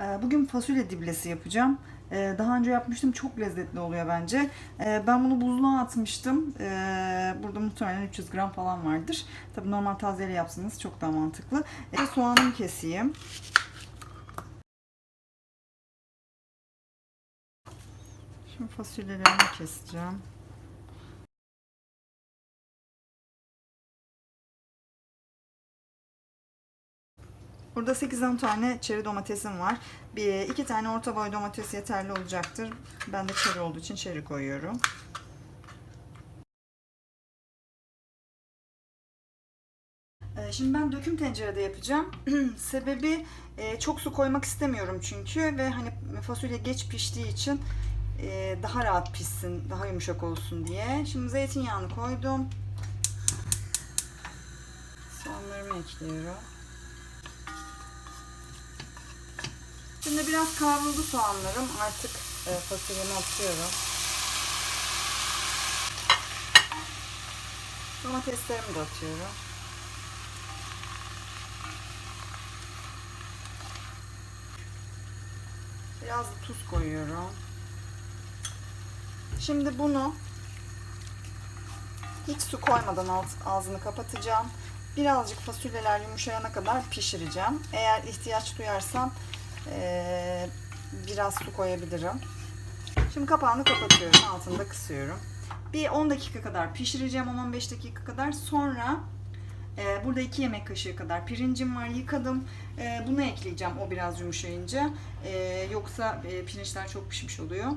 Ee, Bugün fasulye diblesi yapacağım. Ee, Daha önce yapmıştım. Çok lezzetli oluyor bence. Ee, Ben bunu buzluğa atmıştım. Burada muhtemelen 300 gram falan vardır. Tabii normal tazeyle yapsanız çok daha mantıklı. Soğanımı keseyim. Şimdi fasulyelerimi keseceğim. Burada 8-10 tane çeri domatesim var. Bir iki tane orta boy domates yeterli olacaktır. Ben de çeri olduğu için çeri koyuyorum. Ee, Şimdi ben döküm tencerede yapacağım. Sebebi e, çok su koymak istemiyorum çünkü ve hani fasulye geç piştiği için e, daha rahat pişsin, daha yumuşak olsun diye. Şimdi zeytinyağını koydum. Soğanlarımı ekliyorum. Şimdi biraz kavruldu soğanlarım. Artık e, fasulyemi atıyorum. Domateslerimi de atıyorum. Biraz tuz koyuyorum. Şimdi bunu hiç su koymadan alt, ağzını kapatacağım. Birazcık fasulyeler yumuşayana kadar pişireceğim. Eğer ihtiyaç duyarsam eee, biraz su koyabilirim. Şimdi kapağını kapatıyorum. Altını da kısıyorum. Bir 10 dakika kadar pişireceğim. 10-15 dakika kadar. Sonra e, burada 2 yemek kaşığı kadar pirincim var. Yıkadım. E, bunu ekleyeceğim o biraz yumuşayınca. E, yoksa e, pirinçler çok pişmiş oluyor.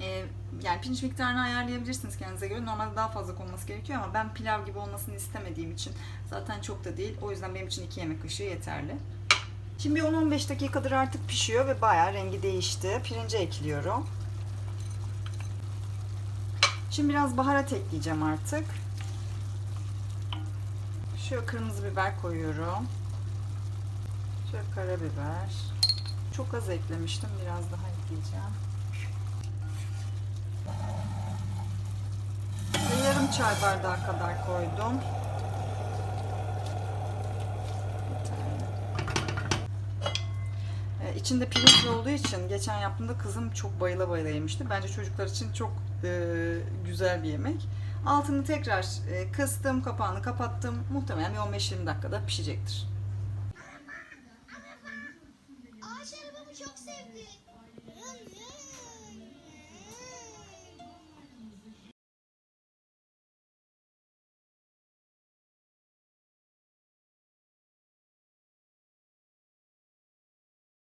E, yani pirinç miktarını ayarlayabilirsiniz kendinize göre. Normalde daha fazla konması gerekiyor ama ben pilav gibi olmasını istemediğim için zaten çok da değil. O yüzden benim için 2 yemek kaşığı yeterli. Şimdi bir 10-15 dakikadır artık pişiyor ve bayağı rengi değişti. Pirince ekliyorum. Şimdi biraz baharat ekleyeceğim artık. Şöyle kırmızı biber koyuyorum. Şöyle karabiber. Çok az eklemiştim. Biraz daha ekleyeceğim. Ve yarım çay bardağı kadar koydum. içinde pirinçli olduğu için geçen yaptığımda kızım çok bayıla bayıla yemişti. Bence çocuklar için çok e, güzel bir yemek. Altını tekrar e, kıstım, kapağını kapattım. Muhtemelen bir 15-20 dakikada pişecektir. Ağaç arabamı çok sevdi.